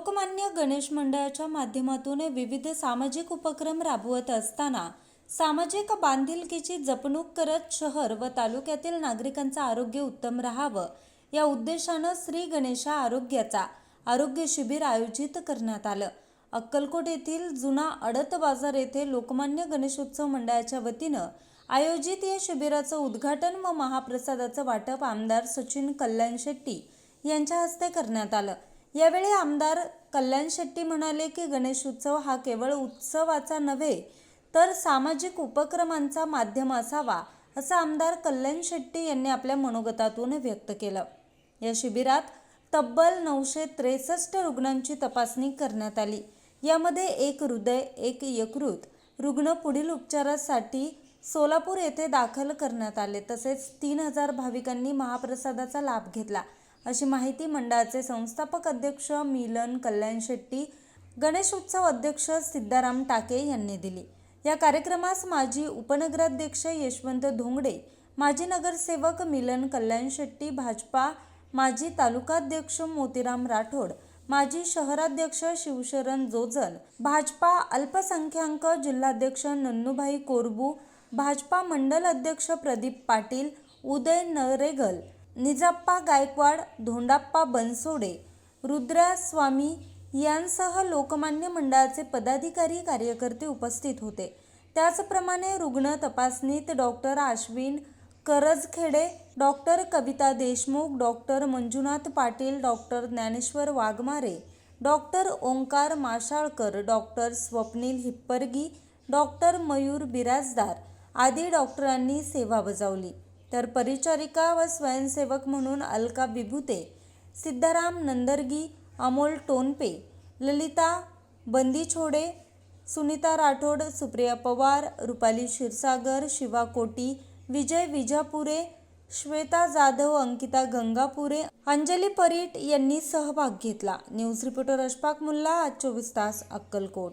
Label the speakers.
Speaker 1: लोकमान्य गणेश मंडळाच्या माध्यमातून विविध सामाजिक उपक्रम राबवत असताना सामाजिक बांधिलकीची जपणूक करत शहर व तालुक्यातील नागरिकांचं आरोग्य उत्तम राहावं या उद्देशानं श्री गणेशा आरोग्याचा आरोग्य शिबिर आयोजित करण्यात आलं. अक्कलकोट येथील जुना अडत बाजार येथे लोकमान्य गणेशोत्सव मंडळाच्या वतीनं आयोजित या शिबिराचं उद्घाटन व महाप्रसादाचं वाटप आमदार सचिन कल्याण शेट्टी यांच्या हस्ते करण्यात आलं. यावेळी आमदार कल्याण शेट्टी म्हणाले की गणेश उत्सव हा केवळ उत्सवाचा नव्हे तर सामाजिक उपक्रमांचा माध्यम असावा असं आमदार कल्याण शेट्टी यांनी आपल्या मनोगतातून व्यक्त केलं. या शिबिरात तब्बल नऊशे त्रेसष्ट रुग्णांची तपासणी करण्यात आली. यामध्ये एक हृदय एक यकृत रुग्ण पुढील उपचारासाठी सोलापूर येथे दाखल करण्यात आले तसेच तीन हजार भाविकांनी महाप्रसादाचा लाभ घेतला. अशी माहिती मंडळाचे संस्थापक अध्यक्ष मिलन कल्याण शेट्टी गणेशोत्सव अध्यक्ष सिद्धाराम टाके यांनी दिली. या कार्यक्रमास माजी उपनगराध्यक्ष यशवंत धोंगडे माजी नगरसेवक मिलन कल्याण शेट्टी भाजपा माजी तालुकाध्यक्ष मोतीराम राठोड माजी शहराध्यक्ष शिवशरण जोजल भाजपा अल्पसंख्याक जिल्हाध्यक्ष नन्नूभाई कोरबू भाजपा मंडल अध्यक्ष प्रदीप पाटील उदय नरेगल निजाप्पा गायकवाड धोंडाप्पा बनसोडे रुद्रा स्वामी यांसह लोकमान्य मंडळाचे पदाधिकारी कार्यकर्ते उपस्थित होते. त्याचप्रमाणे रुग्ण तपासणीत doctor Ashwin Karajkhede doctor Kavita Deshmukh doctor Manjunath Patil doctor Dnyaneshwar Waghmare doctor Omkar Mashalkar doctor Swapnil Hippargi doctor Mayur Birajdar आदी डॉक्टरांनी सेवा बजावली. तर परिचारिका व स्वयंसेवक म्हणून अलका विभूते सिद्धाराम नंदरगी अमोल टोनपे ललिता बंदी छोडे सुनीता राठोड सुप्रिया पवार रुपाली क्षीरसागर शिवा कोटी विजय विजापुरे श्वेता जाधव अंकिता गंगापुरे अंजली परीट यांनी सहभाग घेतला. न्यूज रिपोर्टर अशफाक मुल्ला आज चोवीस तास अक्कलकोट.